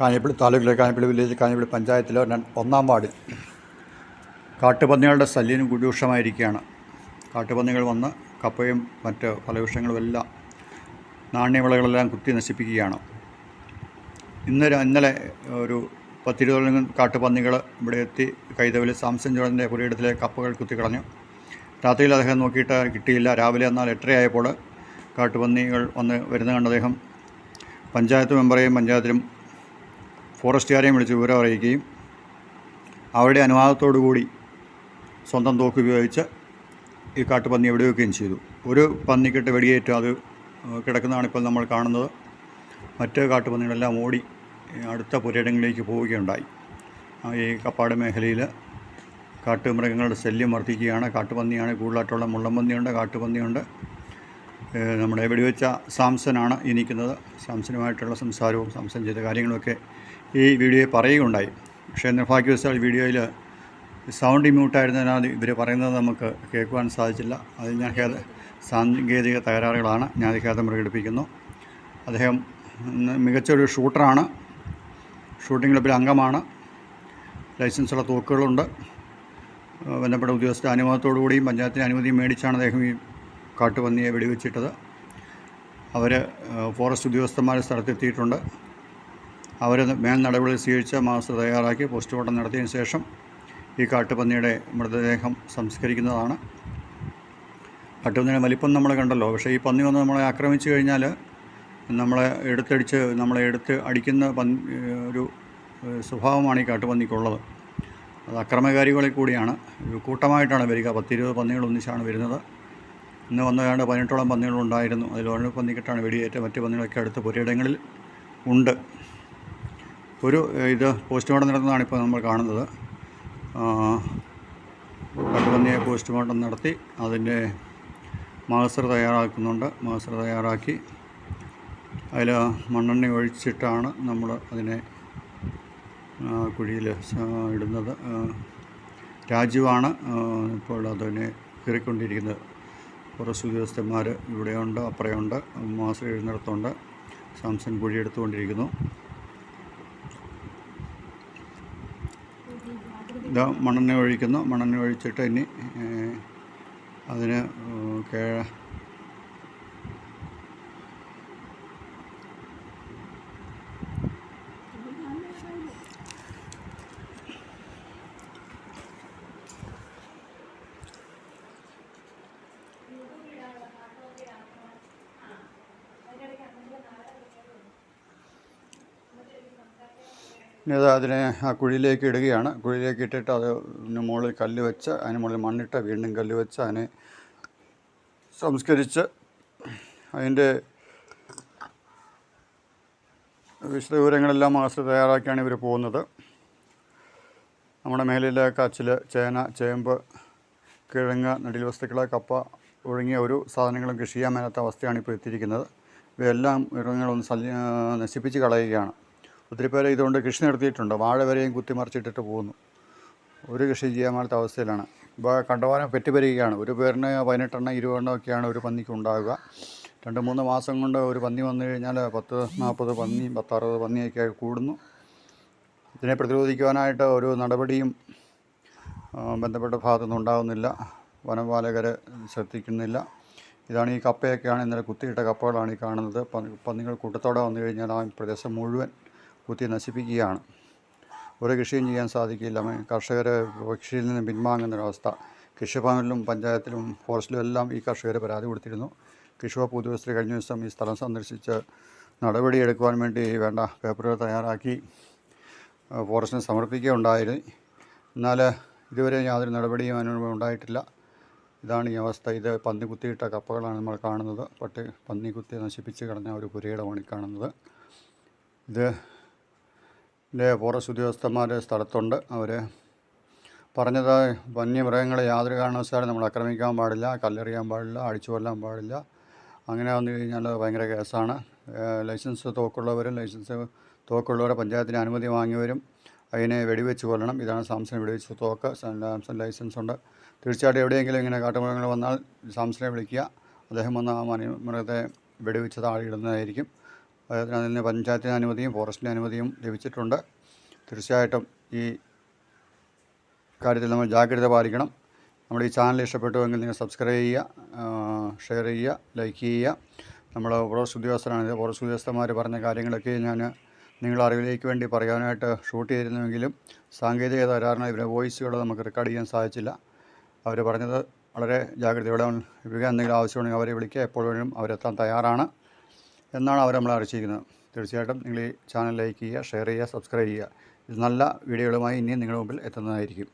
കാഞ്ഞിപ്പള്ളി താലൂക്കിലെ കാഞ്ഞിപ്പള്ളി വില്ലേജ് കാഞ്ഞിപ്പള്ളി പഞ്ചായത്തിലെ ഒന്നാം വാർഡിൽ കാട്ടുപന്നികളുടെ ശല്യം രൂക്ഷമായിരിക്കുകയാണ് കാട്ടുപന്നികൾ വന്ന് കപ്പയും മറ്റ് ഫലവൃക്ഷങ്ങളും എല്ലാം നാണ്യവിളകളെല്ലാം കുത്തി നശിപ്പിക്കുകയാണ്. ഇന്ന് ഇന്നലെ ഒരു പത്തിരുപതോളം കാട്ടുപന്നികൾ ഇവിടെ എത്തി കൈതവിൽ സാംസൺ ജോണിന്റെ പുരയിടത്തിലെ കപ്പകൾ കുത്തിക്കളഞ്ഞു. രാത്രിയിൽ അദ്ദേഹം നോക്കിയിട്ട് കിട്ടിയില്ല. രാവിലെ എന്നാൽ എട്ടരയായപ്പോൾ കാട്ടുപന്നികൾ വന്ന് വരുന്ന കണ്ട് അദ്ദേഹം പഞ്ചായത്ത് മെമ്പറേയും പഞ്ചായത്തിലും ഫോറസ്റ്റുകാരെയും വിളിച്ച് വിവരം അറിയിക്കുകയും അവരുടെ അനുവാദത്തോടു കൂടി സ്വന്തം തോക്ക് ഉപയോഗിച്ച് ഈ കാട്ടുപന്നിയെ വെടിവെക്കുകയും ചെയ്തു. ഒരു പന്നിക്കിട്ട് വെടിയേറ്റ്. അത് കിടക്കുന്നതാണ് ഇപ്പോൾ നമ്മൾ കാണുന്നത്. മറ്റ് കാട്ടുപന്നികളെല്ലാം ഓടി അടുത്ത പുരയിടങ്ങളിലേക്ക് പോവുകയുണ്ടായി. ഈ കപ്പാട് മേഖലയിൽ കാട്ടുമൃഗങ്ങളുടെ ശല്യം വർദ്ധിക്കുകയാണ്. കാട്ടുപന്നിയാണ് കൂടുതലായിട്ടുള്ള മുള്ളംപന്നിയുണ്ട് കാട്ടുപന്നിയുണ്ട്. നമ്മുടെ വെടിവെച്ച സാംസനാണ് ഈ നിൽക്കുന്നത് സാംസനുമായിട്ടുള്ള സംസാരവും സാംസൻ ചെയ്ത കാര്യങ്ങളുമൊക്കെ ഈ വീഡിയോയിൽ പറയുകയുണ്ടായി. പക്ഷേ നിർഭാഗ്യവശാൽ വീഡിയോയിൽ സൗണ്ട് മ്യൂട്ടായിരുന്നതിനാൽ ഇവർ പറയുന്നത് നമുക്ക് കേൾക്കുവാൻ സാധിച്ചില്ല. അത് ഞാൻ ഖേദ സാങ്കേതിക തകരാറുകളാണ് ഞാൻ ഖേദം പ്രകടിപ്പിക്കുന്നു. അദ്ദേഹം മികച്ചൊരു ഷൂട്ടറാണ്. ഷൂട്ടിംഗ് ക്ലബിലെ അംഗമാണ്. ലൈസൻസുള്ള തോക്കുകളുണ്ട്. ബന്ധപ്പെട്ട ഉദ്യോഗസ്ഥ അനുവാദത്തോടു കൂടിയും പഞ്ചായത്തിന് അനുമതി മേടിച്ചാണ് അദ്ദേഹം ഈ കാട്ടുപന്നിയെ വെടിവെച്ചിട്ടത്. അവർ ഫോറസ്റ്റ് ഉദ്യോഗസ്ഥന്മാർ സ്ഥലത്തെത്തിയിട്ടുണ്ട്. അവർ മേൽ നടപടി സ്വീകരിച്ച മാസ്റ്റർ തയ്യാറാക്കി പോസ്റ്റ്മോർട്ടം നടത്തിയതിന് ശേഷം ഈ കാട്ടുപന്നിയുടെ മൃതദേഹം സംസ്കരിക്കുന്നതാണ്. കാട്ടുപന്നിയുടെ വലിപ്പം നമ്മൾ കണ്ടല്ലോ. പക്ഷേ ഈ പന്നി വന്ന് നമ്മളെ ആക്രമിച്ചു കഴിഞ്ഞാൽ നമ്മളെ എടുത്തടിച്ച് നമ്മളെ എടുത്ത് അടിക്കുന്ന പന്നി ഒരു സ്വഭാവമാണ് ഈ കാട്ടുപന്നിക്കുള്ളത്. അത് അക്രമകാരികളിൽ കൂടിയാണ്. കൂട്ടമായിട്ടാണ് വരിക. പത്തിരുപത് പന്നികൾ ഒന്നിച്ചാണ് വരുന്നത്. ഇന്ന് വന്ന ഏതാണ്ട് പതിനെട്ടോളം പന്നികളുണ്ടായിരുന്നു അതിൽ ഓരോ പന്നിക്കെട്ടാണ് വെടിയേറ്റ മറ്റ് പന്നികളൊക്കെ അടുത്ത് പുരയിടങ്ങളിൽ ഉണ്ട്. ഒരു ഇത് പോസ്റ്റ്മോർട്ടം നടത്തുന്നതാണ് ഇപ്പോൾ നമ്മൾ കാണുന്നത്. കട്ടുപന്നിയെ പോസ്റ്റ്മോർട്ടം നടത്തി അതിന്റെ മാസർ തയ്യാറാക്കുന്നുണ്ട്. മാസർ തയ്യാറാക്കി അതിൽ മണ്ണെണ്ണ ഒഴിച്ചിട്ടാണ് നമ്മൾ അതിനെ കുഴിയിൽ ഇടുന്നത്. രാജുവാണ് ഇപ്പോൾ അതിനെ കീറിക്കൊണ്ടിരിക്കുന്നത് കുറച്ച് ഉദ്യോഗസ്ഥന്മാർ ഇവിടെയുണ്ട് അപ്പുറയുണ്ട് മാസ്റ്റർ എഴുന്നിടത്തുണ്ട് സാംസൺ കുഴി എടുത്തുകൊണ്ടിരിക്കുന്നു. ഇതാ മണ്ണെണ്ണ ഒഴിക്കുന്നു. മണ്ണെണ്ണ ഒഴിച്ചിട്ട് ഇനി അതിന് അതിന് അത് അതിനെ ആ കുഴിയിലേക്ക് ഇടുകയാണ്. കുഴിയിലേക്ക് ഇട്ടിട്ട് അത് മുകളിൽ കല്ല് വെച്ച് അതിന് മുകളിൽ മണ്ണിട്ട് വീണ്ടും കല്ല് വെച്ച് അതിനെ സംസ്കരിച്ച് അതിന്റെ വിശദവിവരങ്ങളെല്ലാം മാസ്റ്റർ തയ്യാറാക്കിയാണ് ഇവർ പോകുന്നത്. നമ്മുടെ മേലിലെ കാച്ചിൽ ചേന ചേമ്പ് കിഴങ്ങ് നടിൽ വസ്തുക്കൾ കപ്പ ഒഴുങ്ങിയ ഒരു സാധനങ്ങളും കൃഷി ചെയ്യാൻ മേലാത്ത അവസ്ഥയാണ് ഇപ്പോൾ എത്തിയിരിക്കുന്നത്. ഇവയെല്ലാം മൃഗങ്ങളൊന്ന് നശിപ്പിച്ച് കളയുകയാണ്. ഒത്തിരി പേര് ഇതുകൊണ്ട് കൃഷി നടത്തിയിട്ടുണ്ട്. വാഴ വരെയും കുത്തിമറിച്ചിട്ടിട്ട് പോകുന്നു. ഒരു കൃഷി ചെയ്യാൻ മേലാത്ത അവസ്ഥയിലാണ്. ഇപ്പോൾ കണ്ടവാനം പെറ്റുപെരുകയാണ്. ഒരു പേരിന് പതിനെട്ടെണ്ണം ഇരുപതെണ്ണം ഒക്കെയാണ് ഒരു പന്നിക്ക് ഉണ്ടാകുക രണ്ട് മൂന്ന് മാസം കൊണ്ട് ഒരു പന്നി വന്നു കഴിഞ്ഞാൽ പത്ത് നാൽപ്പത് പന്നി പത്തറുപത് പന്നിയൊക്കെ കൂടുന്നു. ഇതിനെ പ്രതിരോധിക്കുവാനായിട്ട് ഒരു നടപടിയും ബന്ധപ്പെട്ട ഭാഗത്തുനിന്ന് ഉണ്ടാകുന്നില്ല വനപാലകർ ശ്രദ്ധിക്കുന്നില്ല. ഇതാണ് ഈ കപ്പയൊക്കെയാണ് ഇന്നലെ കുത്തിയിട്ട കപ്പകളാണ് ഈ കാണുന്നത്. പന്നികൾ കൂട്ടത്തോടെ വന്നു കഴിഞ്ഞാൽ ആ പ്രദേശം മുഴുവൻ കുത്തി നശിപ്പിക്കുകയാണ്. ഒരു കൃഷിയും ചെയ്യാൻ സാധിക്കില്ല. കർഷകരെ കൃഷിയിൽ നിന്ന് പിന്മാങ്ങുന്നൊരവസ്ഥ കൃഷിഭവനിലും പഞ്ചായത്തിലും ഫോറസ്റ്റിലും എല്ലാം ഈ കർഷകർ പരാതി കൊടുത്തിരുന്നു. കൃഷി വകുപ്പ് ഉദ്യോഗസ്ഥർ കഴിഞ്ഞ ദിവസം ഈ സ്ഥലം സന്ദർശിച്ച് നടപടിയെടുക്കുവാൻ വേണ്ടി വേണ്ട പേപ്പറുകൾ തയ്യാറാക്കി ഫോറസ്റ്റിന് സമർപ്പിക്കുകയുണ്ടായിരുന്നു എന്നാൽ ഇതുവരെ യാതൊരു നടപടിയും അതിന് ഉണ്ടായിട്ടില്ല. ഇതാണ് ഈ അവസ്ഥ. ഇത് പന്നി കുത്തിയിട്ട കപ്പകളാണ് നമ്മൾ കാണുന്നത്. പട്ടി പന്നി കുത്തി നശിപ്പിച്ച് കളഞ്ഞ ഒരു പുരയിടമാണ് കാണുന്നത്. ഇത് ഫോറസ്റ്റ് ഉദ്യോഗസ്ഥന്മാർ സ്ഥലത്തുണ്ട്. അവർ പറഞ്ഞത് വന്യമൃഗങ്ങളെ യാതൊരു കാരണവശാലും നമ്മൾ ആക്രമിക്കാൻ പാടില്ല കല്ലെറിയാൻ പാടില്ല അടിച്ചു കൊല്ലാൻ പാടില്ല. അങ്ങനെ വന്നു കഴിഞ്ഞാൽ ഭയങ്കര കേസാണ്. ലൈസൻസ് തോക്കുള്ളവരും ലൈസൻസ് തോക്കുള്ളവരെ പഞ്ചായത്തിന് അനുമതി വാങ്ങിയവരും അതിനെ വെടിവെച്ച് കൊല്ലണം. ഇതാണ് സാംസൺ വെടിവെച്ച് തോക്ക്. സാംസൺ ലൈസൻസ് ഉണ്ട്. തീർച്ചയായിട്ടും എവിടെയെങ്കിലും ഇങ്ങനെ കാട്ടുമൃഗങ്ങൾ വന്നാൽ സാംസനെ വിളിക്കുക. അദ്ദേഹം വന്ന് ആ മൃഗത്തെ വെടിവെച്ച് താഴെ ഇടുന്നതായിരിക്കും. അതിന് പഞ്ചായത്തിന് അനുമതിയും ഫോറസ്റ്റിന്റെ അനുമതിയും ലഭിച്ചിട്ടുണ്ട്. തീർച്ചയായിട്ടും ഈ കാര്യത്തിൽ നമ്മൾ ജാഗ്രത പാലിക്കണം. നമ്മുടെ ഈ ചാനൽ ഇഷ്ടപ്പെട്ടുവെങ്കിൽ നിങ്ങൾ സബ്സ്ക്രൈബ് ചെയ്യുക ഷെയർ ചെയ്യുക ലൈക്ക് ചെയ്യുക. നമ്മൾ ഫോറസ്റ്റ് ഉദ്യോഗസ്ഥരാണ്. ഫോറസ്റ്റ് ഉദ്യോഗസ്ഥന്മാർ പറഞ്ഞ കാര്യങ്ങളൊക്കെ ഞാൻ നിങ്ങളുടെ അറിവിലേക്ക് വേണ്ടി പറയാനായിട്ട് ഷൂട്ട് ചെയ്തിരുന്നുവെങ്കിലും സാങ്കേതിക തകരാറിന് ഇവരെ വോയിസുകൾ നമുക്ക് റെക്കോർഡ് ചെയ്യാൻ സാധിച്ചില്ല. അവർ പറഞ്ഞത് വളരെ ജാഗ്രതയോടെ ഇവിടെ എന്തെങ്കിലും ആവശ്യമുണ്ടെങ്കിൽ അവരെ വിളിക്കുക. എപ്പോഴും അവരെത്താൻ തയ്യാറാണ്. എന്നാണ് അവർ നമ്മളെ അറിയിച്ചിരിക്കുന്നത്. തീർച്ചയായിട്ടും നിങ്ങൾ ഈ ചാനൽ ലൈക്ക് ചെയ്യുക ഷെയർ ചെയ്യുക സബ്സ്ക്രൈബ് ചെയ്യുക. നല്ല വീഡിയോകളുമായി ഇനിയും നിങ്ങളുടെ മുമ്പിൽ എത്തുന്നതായിരിക്കും.